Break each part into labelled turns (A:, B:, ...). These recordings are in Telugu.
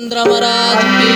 A: చంద్రమరాజ్ కీ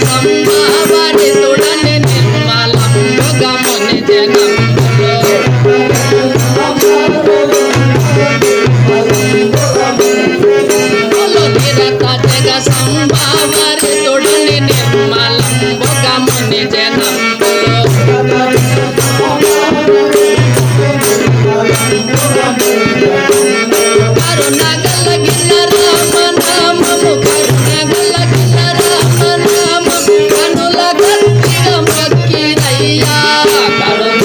A: సంభావరి తొడని నిర్మలం ఒక ముని జనం. Hello.